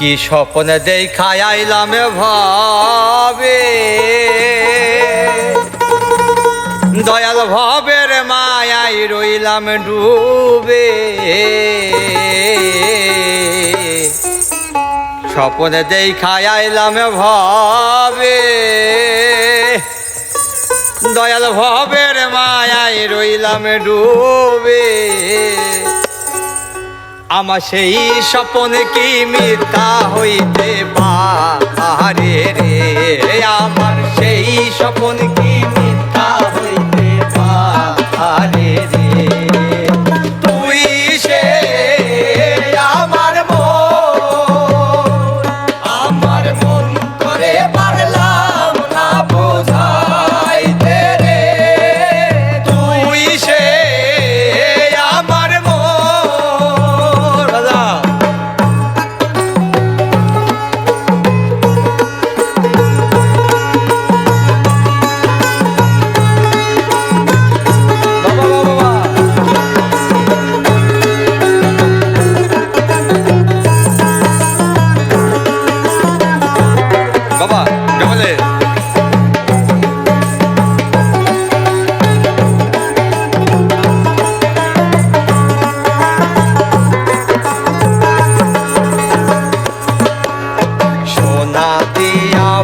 কি স্বপ্নে দেখায় আইলাম ভাবে? দয়াল ভবের মায়াই রইলাম ডুবে। স্বপ্নে দেখায় আইলাম ভাবে। দয়াল ভবের মায়াই রইলাম ডুবে। আমার সেই স্বপন কি মিথ্যা হইতে পারে রে? আমার সেই স্বপন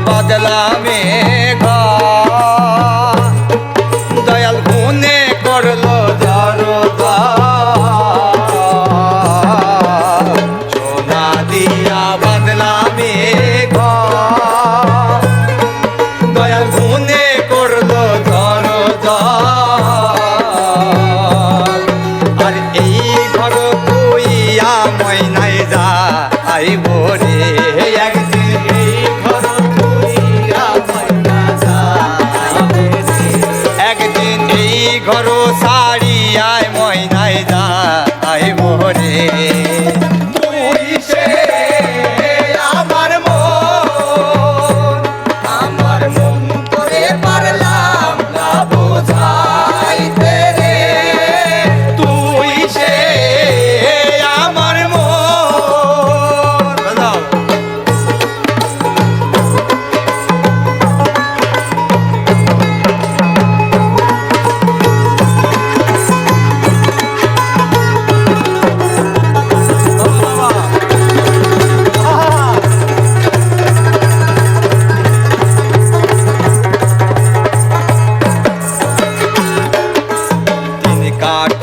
বদলামে দয়াল গুনে করল জরতা সোনা দিয়া বদলামে ঘর ঘর সারিয়ায় ময়নাই যা আইব রে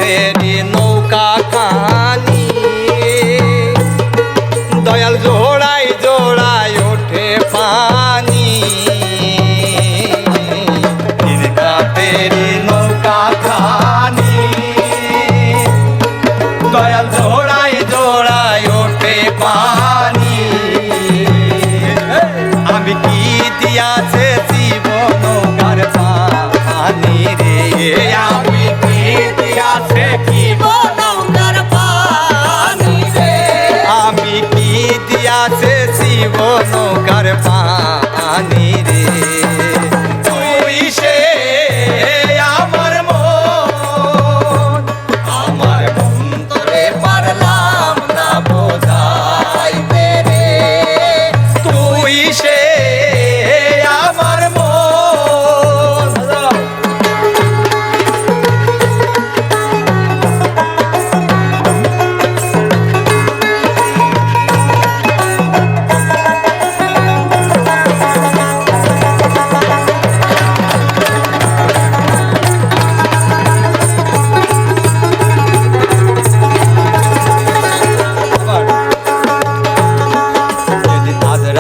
কাঠেরি নৌকা খানি। দয়াল জোড়াই জোড়াই ওঠে পানি। তিন নৌকা খানি। দয়াল জোড়াই জোড়াই ওঠে পানি। আমি কি দিয়াছে দিয়াছে শিব নৌকার পানি রে।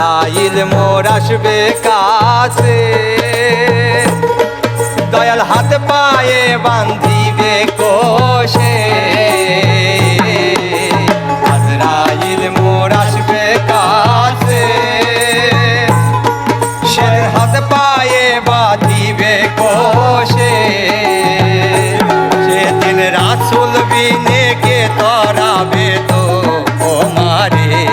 আজরাইল মোর আসবে কাছে। দয়াল হাত পায়ে বান্ধিবে কোষে। আজরাইল রাসুল বিনে কে তরাবে তো ও মারে।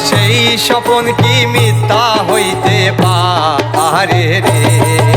সেই স্বপন কি মিথ্যা হইতে পারে রে?